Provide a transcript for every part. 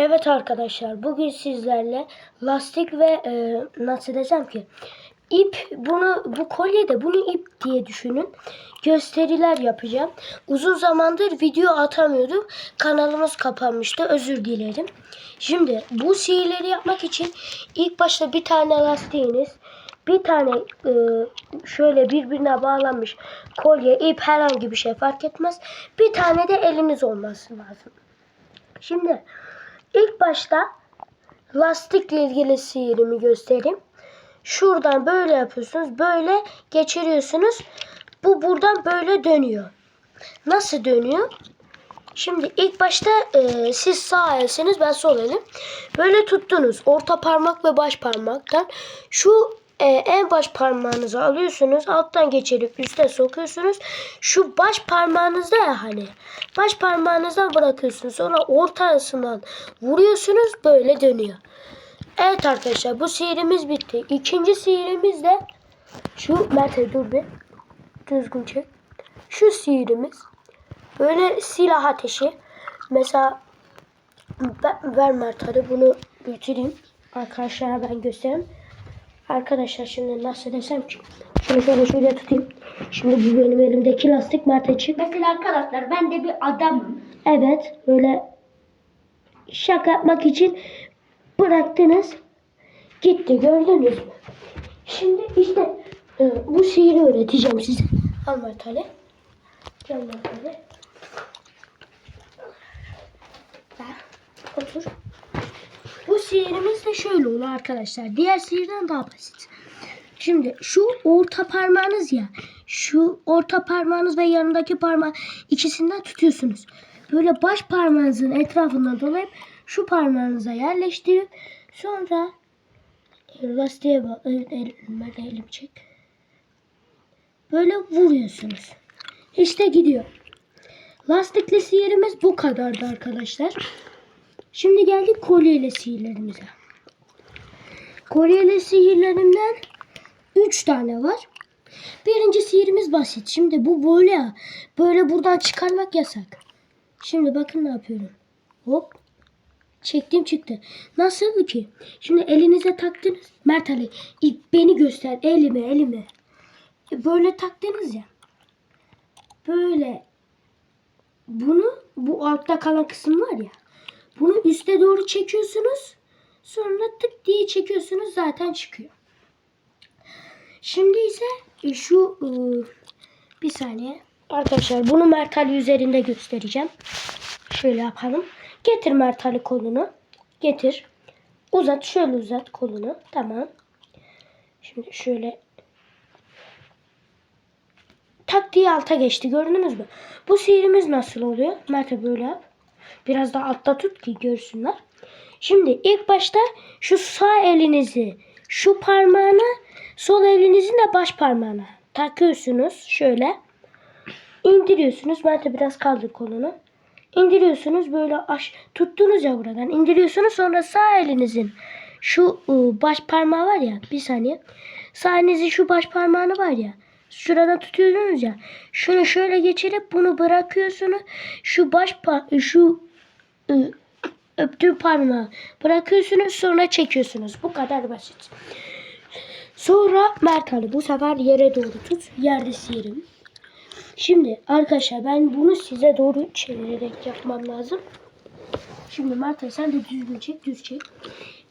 Evet arkadaşlar bugün sizlerle lastik ve e, nasıl desem ki ip bunu bu kolyede bunu ip diye düşünün. Gösteriler yapacağım. Uzun zamandır video atamıyordum. Kanalımız kapanmıştı. Özür dilerim. Şimdi bu sihirleri yapmak için ilk başta bir tane lastiğiniz, bir tane e, şöyle birbirine bağlanmış kolye, ip herhangi bir şey fark etmez. Bir tane de eliniz olması lazım. Şimdi ilk başta lastikle ilgili sihirimi göstereyim. Şuradan böyle yapıyorsunuz. Böyle geçiriyorsunuz. Bu buradan böyle dönüyor. Nasıl dönüyor? Şimdi ilk başta e, siz sağ elseniz ben sol elim. Böyle tuttunuz. Orta parmak ve baş parmaktan. Şu e, en baş parmağınızı alıyorsunuz. Alttan geçirip üste sokuyorsunuz. Şu baş parmağınızda ya hani. Baş parmağınızdan bırakıyorsunuz. Sonra ortasından vuruyorsunuz. Böyle dönüyor. Evet arkadaşlar bu sihirimiz bitti. İkinci sihirimiz de şu Mert'e dur bir. Düzgün çek. Şu sihirimiz. Böyle silah ateşi. Mesela ben, ver Mert hadi bunu götüreyim. Arkadaşlara ben göstereyim. Arkadaşlar şimdi nasıl desem. Şunu şöyle şöyle tutayım. Şimdi bu benim elimdeki lastik Mert açık. Mesela arkadaşlar ben de bir adamım. Evet böyle şaka yapmak için bıraktınız. Gitti gördünüz mü? Şimdi işte e, bu sihiri öğreteceğim size. Al Mert Ali. Gel Mert Ali. Ver, Otur. Sihirimiz de şöyle olur arkadaşlar. Diğer sihirden daha basit. Şimdi şu orta parmağınız ya. Şu orta parmağınız ve yanındaki parmağı ikisinden tutuyorsunuz. Böyle baş parmağınızın etrafından dolayıp şu parmağınıza yerleştirip sonra lastiğe bak. Elime elim çek. Böyle vuruyorsunuz. İşte gidiyor. Lastikli sihirimiz bu kadardı arkadaşlar. Şimdi geldik kolyeli sihirlerimize. Kolyeli sihirlerimden 3 tane var. Birinci sihirimiz basit. Şimdi bu böyle ya. Böyle buradan çıkarmak yasak. Şimdi bakın ne yapıyorum. Hop. Çektim çıktı. Nasıl ki? Şimdi elinize taktınız. Mert Ali beni göster. Elime elime. E, Böyle taktınız ya. Böyle. Bunu bu altta kalan kısım var ya. Bunu üste doğru çekiyorsunuz. Sonra tık diye çekiyorsunuz zaten çıkıyor. Şimdi ise e, şu e, bir saniye. Arkadaşlar bunu Mert Ali üzerinde göstereceğim. Şöyle yapalım. Getir Mert Ali kolunu. Getir. Uzat şöyle uzat kolunu. Tamam. Şimdi şöyle tak diye alta geçti. Gördünüz mü? Bu sihirimiz nasıl oluyor? Mert'e böyle yap. Biraz da altta tut ki görsünler. Şimdi ilk başta şu sağ elinizi şu parmağına sol elinizin de baş parmağına takıyorsunuz. Şöyle indiriyorsunuz. Mert'e biraz kaldır kolunu. İndiriyorsunuz böyle aş tuttunuz ya buradan. indiriyorsunuz sonra sağ elinizin şu ıı, baş parmağı var ya bir saniye. Sağ elinizin şu baş parmağını var ya. Şurada tutuyorsunuz ya. Şunu şöyle geçirip bunu bırakıyorsunuz. Şu baş pa şu ıı, öptüğü parmağı bırakıyorsunuz sonra çekiyorsunuz. Bu kadar basit. Sonra Mert Ali bu sefer yere doğru tut. Yerde sihirim. Şimdi arkadaşlar ben bunu size doğru çevirerek yapmam lazım. Şimdi Mert Ali sen de düzgün çek, düz çek.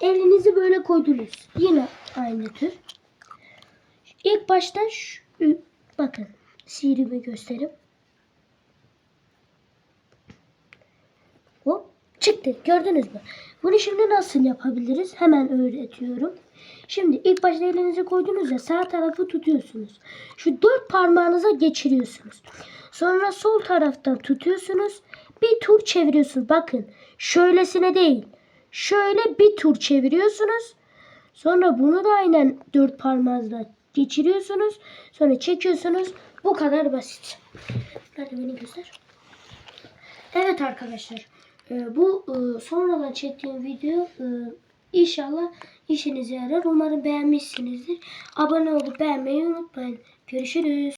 Elinizi böyle koydunuz. Yine aynı tür. İlk başta şu, bakın sihirimi göstereyim. Hop çıktı. Gördünüz mü? Bunu şimdi nasıl yapabiliriz? Hemen öğretiyorum. Şimdi ilk başta elinizi koydunuz ya sağ tarafı tutuyorsunuz. Şu dört parmağınıza geçiriyorsunuz. Sonra sol taraftan tutuyorsunuz. Bir tur çeviriyorsunuz. Bakın şöylesine değil. Şöyle bir tur çeviriyorsunuz. Sonra bunu da aynen dört parmağınızla geçiriyorsunuz. Sonra çekiyorsunuz. Bu kadar basit. Nerede beni göster. Evet arkadaşlar. e, Bu e, sonradan çektiğim video e, inşallah işinize yarar. Umarım beğenmişsinizdir. Abone olup beğenmeyi unutmayın. Görüşürüz.